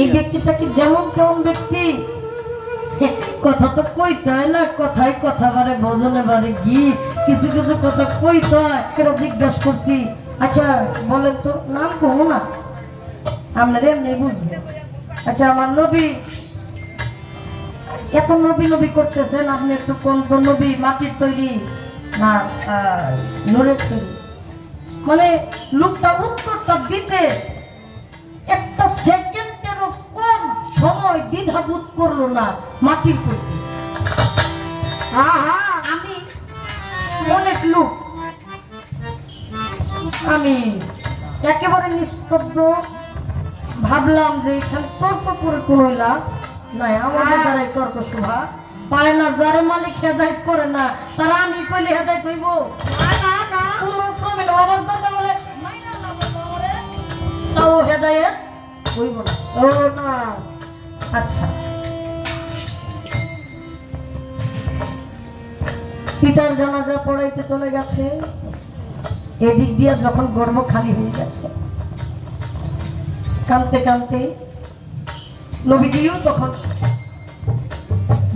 এই ব্যক্তিটা কি যেমন তেমন ব্যক্তি? কথা তো কইতে হয় না কথায় কথা বারে ভজনে বারে গি কিছু কিছু কথা কইতে হয়। জিজ্ঞাসা করছি আচ্ছা বলেন তো নাম কমু না আপনারা এমনি বুঝবেন। আচ্ছা আমার নবী এত নবী নবী করতেছেন আপনি একটু কোন তো নবী মাটির তৈরি? না নূরের তৈরি। মানে লোকটা উত্তরটা দিতে একটা কম সময় দ্বিধাবোধ করল না মাটির প্রতি। আমি অনেক লোক। আমি একেবারে নিস্তব্ধ। ভাবলাম যে এখানে তর্ক করে কোনো লাভ নাই। আমাদের দ্বারাই তর্ক শোভা পায় না। যারে মালিক হেদায়ত করে না তারা আমি কইলে হেদায়ত হইব? কোনো ক্রমে আমার দরকার হলে তাও হেদায়ত হইব না। ও না। আচ্ছা। পিতার জানাজা পড়াইতে চলে গেছে। এদিক দিয়ে যখন গর্ব খালি হয়ে গেছে। কানতে কানতে নবীজিও তখন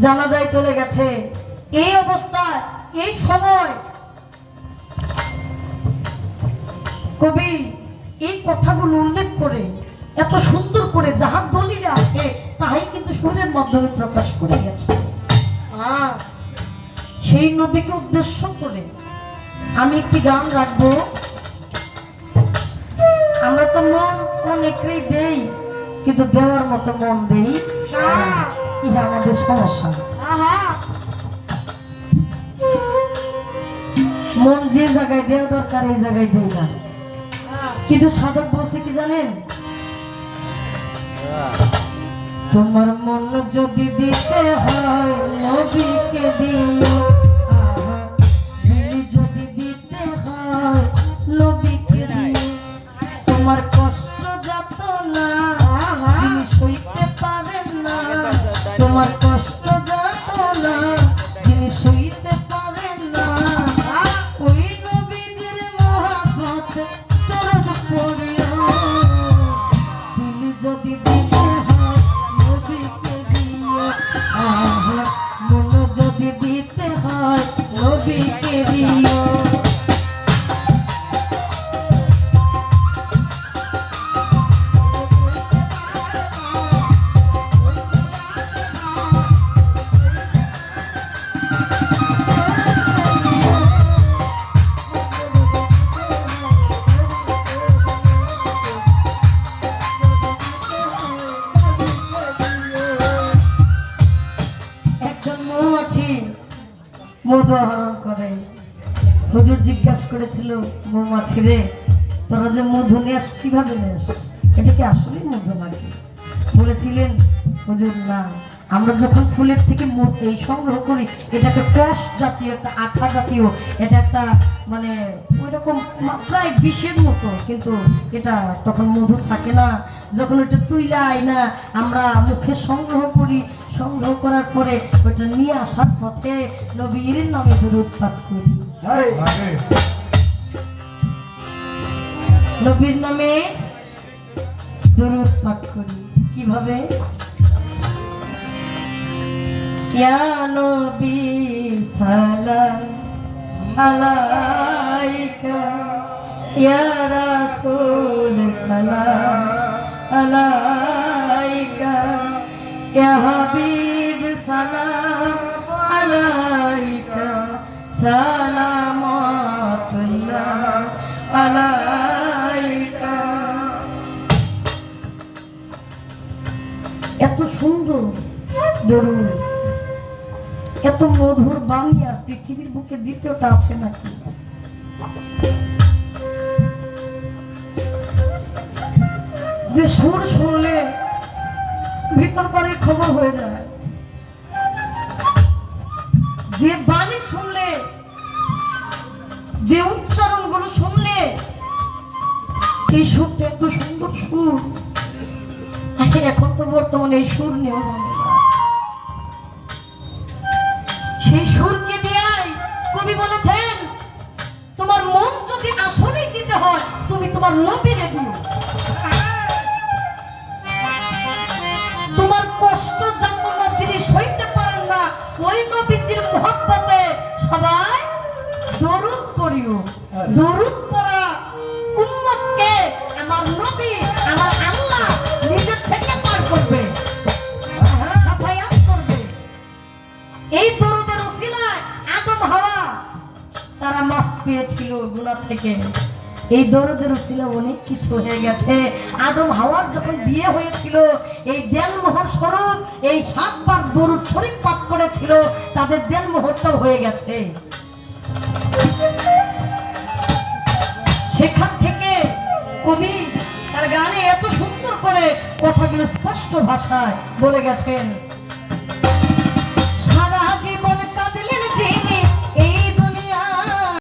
জানাজায় চলে গেছে। এই অবস্থায় এই সময় কবি এই কথাগুলো উল্লেখ করে মাধ্যমে প্রকাশ করে গেছে। হ্যাঁ সেই নবীকে উদ্দেশ্য করে আমি একটি গান রাখব। আমরা তো মন অনেকেই দেই কিন্তু দেওয়ার মতো মন দেই না। এটা আমাদের সমস্যা। হ্যাঁ মন যে জায়গায় দেওয়া দরকার এই জায়গায় দেই না। কিন্তু সাধক বলছে কি জানেন? তোমার মন যদি দিতে হয় নদীকে দিও। যদি দিতে হয় তোমার কষ্ট যত না না, তোমার কষ্ট যত না দিতে হয় নবীকে দিও। মধু হরণ করে। হুজুর জিজ্ঞাস করেছিল, মৌমাছি রে, তোরা যে মধু নেস, কীভাবে নেস? এটা কি আসলেই মধু নাকি? বলেছিলেন, হুজুর, না। আমরা যখন ফুলের থেকে এই সংগ্রহ করি এটা একটা কষ জাতীয় একটা আঠা জাতীয় এটা একটা মানে ওই রকম প্রায় বিষের মতো কিন্তু এটা তখন মধু থাকে না। যখন ওটা তুইলা আই না আমরা মুখে সংগ্রহ করি। সংগ্রহ করার পরে ওটা নিয়ে আসার পথে নবীর নামে ধরে উৎপাত করি। নবীর নামে দরুদ পাঠ করি। কীভাবে? ইয়া নবী সালাম আলাইকা, ইয়া রাসূল সালাম আলাইকা, ইয়া হাবিব সালাম আলাইকা, সালামাতুল্লাহ আলাইকা। এত সুন্দর দরুদ এত মধুর বাণী আর পৃথিবীর বুকে দ্বিতীয়টা আছে নাকি? যে সুর শুনলে ভিতর খবর হয়ে যায়। যে বাণী শুনলে, যে উচ্চারণগুলো শুনলে, এই সুরটা এত সুন্দর সুর। এখন তো বর্তমানে এই সুর নিয়েও জানে কান্না পেরে দিও। তোমার কষ্ট যাতনা যিনি সইতে পারেন না। ওই নবীজির মহব্বতে সবাই দরুদ পড়িও। দরুদ পড়া উম্মতকে আমার নবী আমার আল্লাহ নিজের থেকে পার করবে। সাফায়াত করবে। এই দরুদের ওসিলায় আদম হওয়া তারা মাফ পেয়েছিল গুণা থেকে। এই দরদের উসিলা অনেক কিছু হয়ে গেছে। আদম হাওয়ার যখন বিয়ে হয়েছিল, এই দেনমোহর স্বরূপ এই সাতবার দরুদ শরীফ পাঠ করেছিল, তাদের দেনমোহরটাও হয়ে গেছে। সেখান থেকে কবি তার গানে এত সুন্দর করে কথাগুলো স্পষ্ট ভাষায় বলে গেছেন।